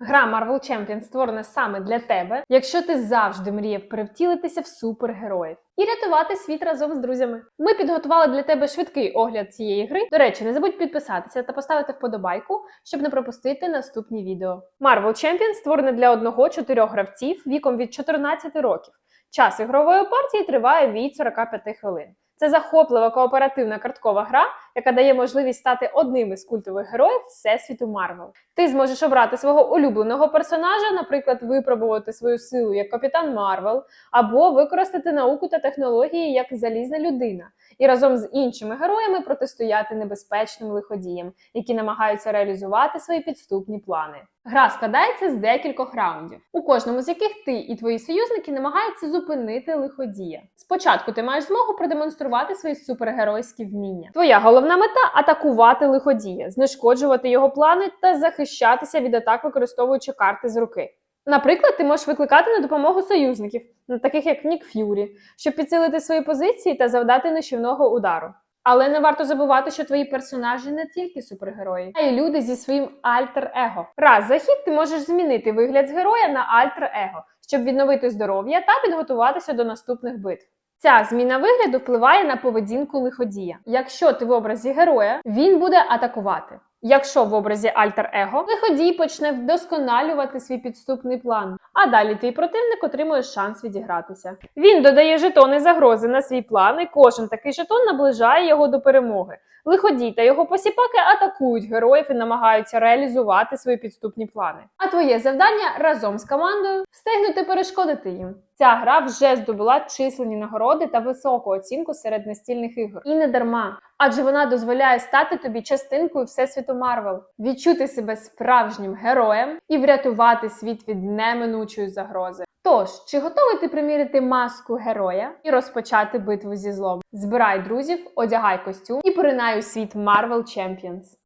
Гра Marvel Champions створена саме для тебе, якщо ти завжди мріяв перевтілитися в супергероїв і рятувати світ разом з друзями. Ми підготували для тебе швидкий огляд цієї гри. До речі, не забудь підписатися та поставити вподобайку, щоб не пропустити наступні відео. Marvel Champions створене для одного-чотирьох гравців віком від 14 років. Час ігрової партії триває від 45 хвилин. Це захоплива кооперативна карткова гра, яка дає можливість стати одним із культових героїв всесвіту Марвел. Ти зможеш обрати свого улюбленого персонажа, наприклад, випробувати свою силу як капітан Марвел, або використати науку та технології як залізна людина, і разом з іншими героями протистояти небезпечним лиходіям, які намагаються реалізувати свої підступні плани. Гра складається з декількох раундів, у кожному з яких ти і твої союзники намагаються зупинити лиходія. Спочатку ти маєш змогу продемонструвати свої супергеройські вміння. Твоя головна мета атакувати лиходія, знешкоджувати його плани та захищатися від атак, використовуючи карти з руки. Наприклад, ти можеш викликати на допомогу союзників, таких як Нік Ф'юрі, щоб підсилити свої позиції та завдати нищівного удару. Але не варто забувати, що твої персонажі не тільки супергерої, а й люди зі своїм альтер-его. Раз за хід ти можеш змінити вигляд з героя на альтер-его, щоб відновити здоров'я та підготуватися до наступних битв. Ця зміна вигляду впливає на поведінку лиходія. Якщо ти в образі героя, він буде атакувати. Якщо в образі альтер-его, лиходій почне вдосконалювати свій підступний план, а далі твій противник отримує шанс відігратися. Він додає жетони загрози на свій план, і кожен такий жетон наближає його до перемоги. Лиходій та його посіпаки атакують героїв і намагаються реалізувати свої підступні плани. А твоє завдання разом з командою встигнути перешкодити їм. Ця гра вже здобула численні нагороди та високу оцінку серед настільних ігор. І не дарма, адже вона дозволяє стати тобі частинкою всесвіту Марвел, відчути себе справжнім героєм і врятувати світ від неминучої загрози. Тож, чи готовий ти примірити маску героя і розпочати битву зі злом? Збирай друзів, одягай костюм і поринай у світ Marvel Champions.